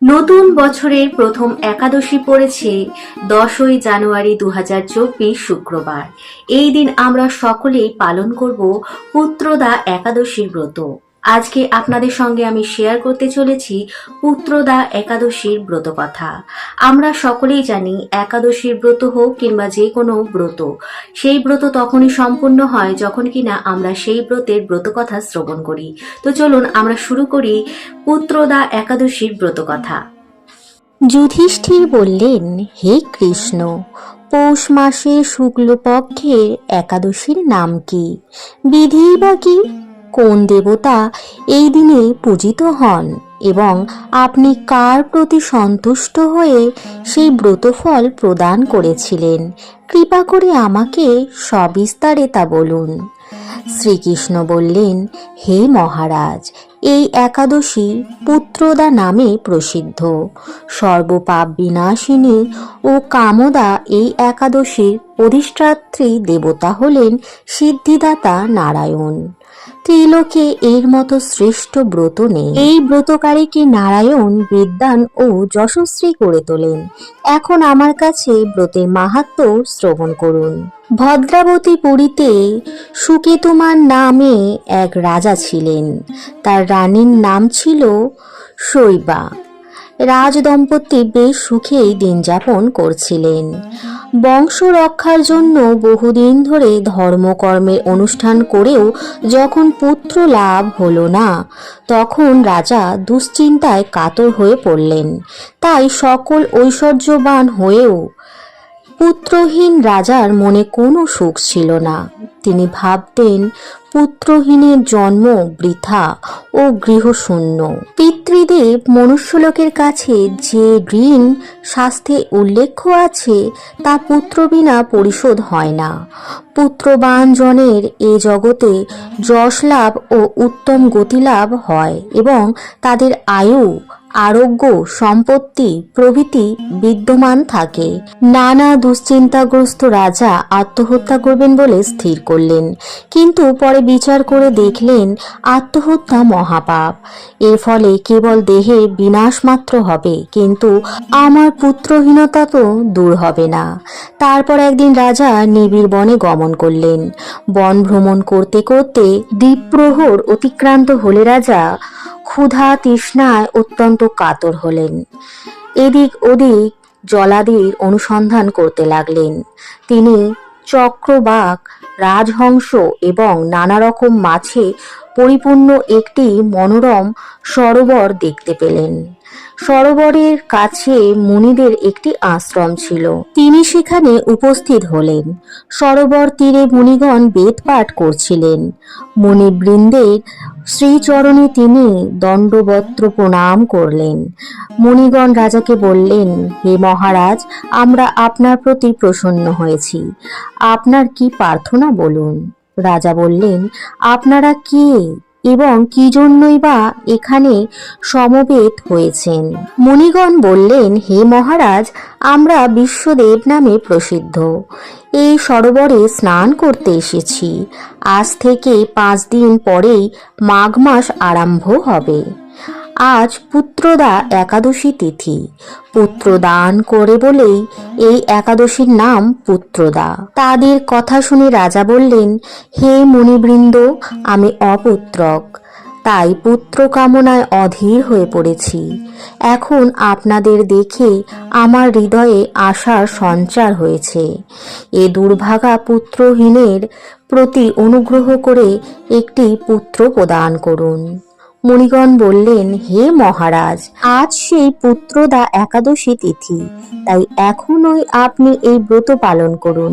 নতুন বছরের প্রথম একাদশী পড়েছে দশই জানুয়ারি দু হাজার চব্বিশ শুক্রবার। এই দিন আমরা সকলেই পালন করব পুত্রদা একাদশীর ব্রত। আজকে আপনাদের সঙ্গে আমি শেয়ার করতে চলেছি পুত্রদা একাদশীর ব্রত কথা। আমরা সকলেই জানি একাদশীর ব্রত হোক কিংবা যে কোনো ব্রত, সেই ব্রত তখনই সম্পূর্ণ হয় যখন কিনা আমরা সেই ব্রতের ব্রত কথা শ্রবণ করি। তো চলুন আমরা শুরু করি পুত্রদা একাদশীর ব্রত কথা। যুধিষ্ঠির বললেন, হে কৃষ্ণ, পৌষ মাসে শুক্লপক্ষের একাদশীর নাম কি? বিধি বা কি? কোন দেবতা এই দিনে পূজিত হন এবং আপনি কার প্রতি সন্তুষ্ট হয়ে সেই ব্রতফল প্রদান করেছিলেন? কৃপা করে আমাকে সবিস্তারে তা বলুন। শ্রীকৃষ্ণ বললেন, হে মহারাজ, এই একাদশী পুত্রদা নামে প্রসিদ্ধ। সর্বপাপ বিনাশিনী ও কামদা এই একাদশীর অধিষ্ঠাত্রী দেবতা হলেন সিদ্ধিদাতা নারায়ণ। ত্রিলোকে এর মতো শ্রেষ্ঠ ব্রত নেই। এই ব্রতকারীকে নারায়ণ বিদ্যান ও যশস্বী করে তোলেন? এখন আমার কাছে ব্রতের মাহাত্ম শ্রবণ করুন। ভদ্রাবতী পুরীতে সুকেতুমান নামে এক রাজা ছিলেন। তার রানীর নাম ছিল শৈবা। রাজ দম্পতি বেশ সুখেই দিন যাপন করছিলেন। বংশ রক্ষার জন্য বহুদিন ধরে ধর্মকর্মের অনুষ্ঠান করেও যখন পুত্র লাভ হলো না, তখন রাজা দুশ্চিন্তায় কাতর হয়ে পড়লেন। তাই সকল ঐশ্বর্যবান হয়েও পুত্রহীন রাজার মনে কোনো সুখ ছিল না। তিনি ভাবতেন, পুত্রহীনের জন্ম বৃথা ও গৃহশূন্য। পিতৃদেব মনুষ্যলোকের কাছে যে ঋণ, শাস্ত্রে উল্লেখ আছে, তা পুত্র বিনা পরিশোধ হয় না। পুত্রবান জনের এ জগতে যশ লাভ ও উত্তম গতিলাভ হয় এবং তাদের আয়ু আরোগ্য, সম্পত্তি, প্রভৃতি বিদ্যমান থাকে। নানা দুশ্চিন্তাগ্রস্ত রাজা আত্মহত্যা করবেন বলে স্থির করলেন। কিন্তু পরে বিচার করে দেখলেন আত্মহত্যা মহাপাপ। এর ফলে কেবল দেহে বিনাশ মাত্র হবে, কিন্তু আমার পুত্রহীনতা তো দূর হবে না। তারপর একদিন রাজা নিবিড় বনে গমন করলেন। বন ভ্রমণ করতে করতে দ্বীপ্রহর অতিক্রান্ত হলে রাজা ক্ষুধা তৃষ্ণায় অত্যন্ত কাতর হলেন। এদিক ওদিক জলাদির অনুসন্ধান করতে লাগলেন। তিনি চক্রবাক, রাজহংস এবং নানা রকম মাছে পরিপূর্ণ একটি মনোরম সরোবর দেখতে পেলেন। সরোবরের কাছে মুনিদের একটি আশ্রম ছিল। তিনি সেখানে উপস্থিত হলেন। সরোবর তীরে মুনিগণ বেদ পাঠ করছিলেন। মুনিবৃন্দের শ্রীচরণে তিনি দণ্ডবত্র প্রণাম করলেন। মুনিগণ রাজাকে বললেন, হে মহারাজ, আমরা আপনার প্রতি প্রসন্ন হয়েছি। আপনার কি প্রার্থনা বলুন? রাজা বললেন, আপনারা কে? এবং কি জন্যই বা এখানে সমবেত হয়েছেন? মুনিগণ বললেন, হে মহারাজ, আমরা বিশ্বদেব নামে প্রসিদ্ধ। এই সরোবরে স্নান করতে এসেছি। আজ থেকে পাঁচ দিন পরেই মাঘ মাস আরম্ভ হবে। আজ পুত্রদা একাদশী তিথি। পুত্রদান করে বলেই এই একাদশীর নাম পুত্রদা। তাদের কথা শুনে রাজা বললেন, হে মুনিবৃন্দ, আমি অপুত্রক। তাই পুত্র কামনায় অধীর হয়ে পড়েছি। এখন আপনাদের দেখে আমার হৃদয়ে আশার সঞ্চার হয়েছে। এ দুর্ভাগা পুত্রহীনের প্রতি অনুগ্রহ করে একটি পুত্র প্রদান করুন। মুনিগণ বললেন, হে মহারাজ, আজ সেই পুত্রদা একাদশী তিথি, তাই এখনই আপনি এই ব্রত পালন করুন।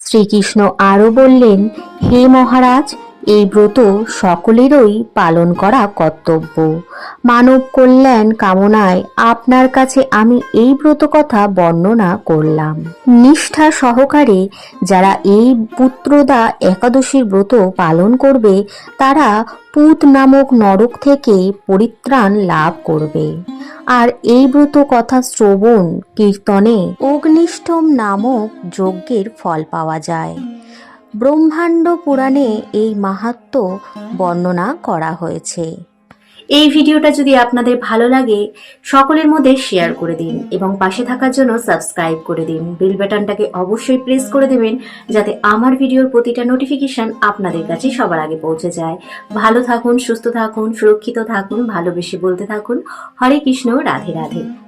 শ্রীকৃষ্ণ আরও বললেন হে মহারাজ এই ব্রত সকলেরই পালন করা কর্তব্য। মানব কল্যাণ কামনায় আপনার কাছে আমি এই ব্রত কথা বর্ণনা করলাম। নিষ্ঠা সহকারে যারা এই পুত্রদা একাদশীর ব্রত পালন করবে, তারা পুত নামক নরক থেকে পরিত্রাণ লাভ করবে। আর এই ব্রত কথা শ্রবণ, কীর্তনে অগ্নিষ্ঠম নামক যজ্ঞের ফল পাওয়া যায়। ব্রহ্মাণ্ড পুরাণে এই মাহাত্ম্য বর্ণনা করা হয়েছে। এই ভিডিওটা যদি আপনাদের ভালো লাগে, সকলের মধ্যে শেয়ার করে দিন এবং পাশে থাকার জন্য সাবস্ক্রাইব করে দিন। বেল বাটনটাকে অবশ্যই প্রেস করে দেবেন, যাতে আমার ভিডিওর প্রতিটা নোটিফিকেশন আপনাদের কাছে সবার আগে পৌঁছে যায়। ভালো থাকুন, সুস্থ থাকুন, সুরক্ষিত থাকুন, ভালোবেসে বলতে থাকুন, হরে কৃষ্ণ, রাধে রাধে।